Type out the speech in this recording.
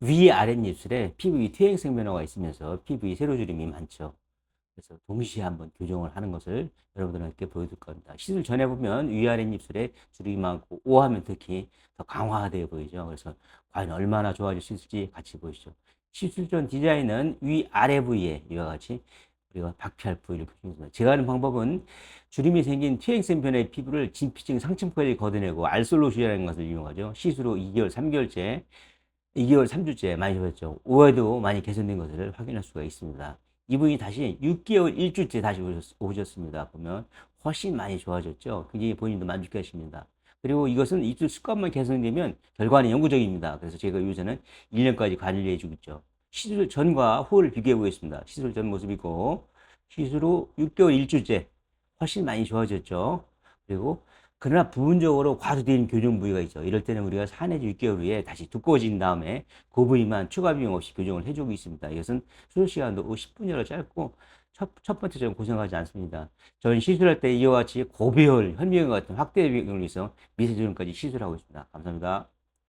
위 아랫입술에 피부의 퇴행성 변화가 있으면서 피부의 세로주름이 많죠. 그래서 동시에 한번 교정을 하는 것을 여러분들께 보여줄 겁니다. 시술 전에 보면 위아랫입술에 주름이 많고 오하면 특히 더 강화되어 보이죠. 그래서 과연 얼마나 좋아질 수 있을지 같이 보시죠. 시술 전 디자인은 위아래 부위에 이와 같이 우리가 박피할 부위를 표현했습니다. 제가 하는 방법은 주름이 생긴 퇴행성 변화의 피부를 진피층 상층까지 걷어내고 알솔로시라는 것을 이용하죠. 시술 후 2개월, 3개월째 2개월, 3주째 많이 좋아졌죠. 5회도 많이 개선된 것을 확인할 수가 있습니다. 이분이 다시 6개월, 1주째 다시 오셨, 오셨습니다. 보면 훨씬 많이 좋아졌죠. 굉장히 본인도 만족해 하십니다. 그리고 이것은 입술 습관만 개선되면 결과는 영구적입니다. 그래서 제가 요새는 1년까지 관리해 주고 있죠. 시술 전과 후를 비교해 보겠습니다. 시술 전 모습이고, 시술 후 6개월, 1주째 훨씬 많이 좋아졌죠. 그리고 그러나 부분적으로 과도된 교정 부위가 있죠. 이럴 때는 우리가 4 내지 6개월 후에 다시 두꺼워진 다음에 그 부위만 추가 비용 없이 교정을 해주고 있습니다. 이것은 수술 시간도 10분여라 짧고 첫, 첫 번째처럼 고생하지 않습니다. 저는 시술할 때 이와 같이 고배열, 현미경 같은 확대 비용을 위해서 미세주름까지 시술하고 있습니다. 감사합니다.